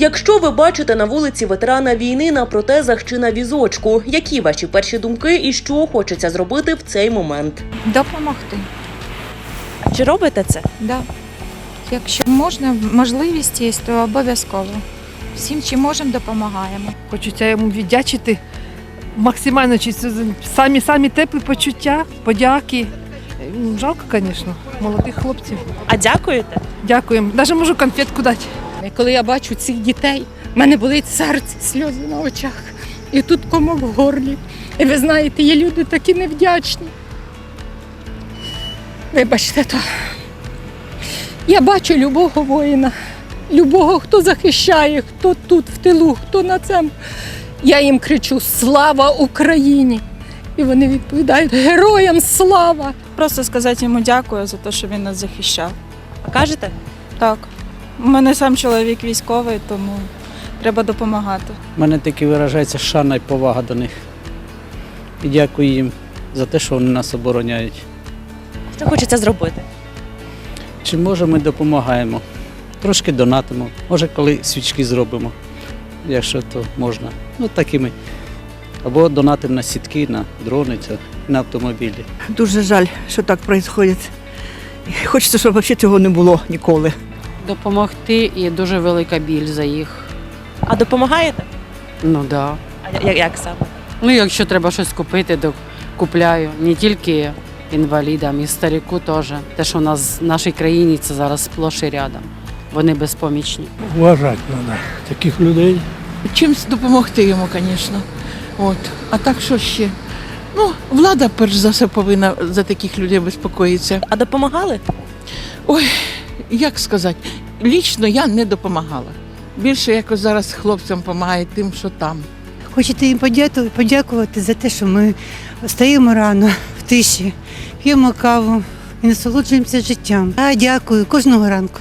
Якщо ви бачите на вулиці ветерана війни на протезах чи на візочку, які ваші перші думки і що хочеться зробити в цей момент? Допомогти. Чи робите це? Да. Якщо можна, можливість є, то обов'язково. Всім, чим можемо, допомагаємо. Хочеться йому віддячити максимально чи самі самі теплі почуття, подяки. Жалко, звісно, молодих хлопців. А дякуєте? Дякуємо. Навіть можу конфетку дати. І Коли я бачу цих дітей, в мене болить серце, сльози на очах. І тут комок в горлі. І ви знаєте, є люди такі невдячні. Вибачте, то я бачу любого воїна, любого, хто захищає, хто тут в тилу, хто на цьому. Я їм кричу Слава Україні! І вони відповідають Героям слава! Просто сказати йому дякую за те, що він нас захищав. А кажете? Так. У мене сам чоловік військовий, тому треба допомагати. У мене таки виражається шана і повага до них. І дякую їм за те, що вони нас обороняють. Що хочеться зробити? Чи може ми допомагаємо? Трошки донатимо, може, коли свічки зробимо, якщо то можна. Ну, такими. Або донатимо на сітки, на дрони, на автомобілі. Дуже жаль, що так відбувається. Хочеться, щоб взагалі цього не було ніколи. Допомогти і дуже велика біль за їх. А допомагаєте? Ну да. А як, як саме? Ну, якщо треба щось купити, то купляю не тільки інвалідам, і старіку теж. Те, що у нас в нашій країні це зараз сплош і рядом. Вони безпомічні. Вважати треба таких людей. чимось допомогти йому, звісно. От. А так що ще? Ну, влада перш за все повинна за таких людей безпокоїтися. А допомагали? Як сказати, лічно я не допомагала. Більше якось зараз хлопцям допомагає тим, що там. Хочете їм подякувати, за те, що ми стоїмо рано в тиші, п'ємо каву і насолоджуємося життям. А дякую кожного ранку.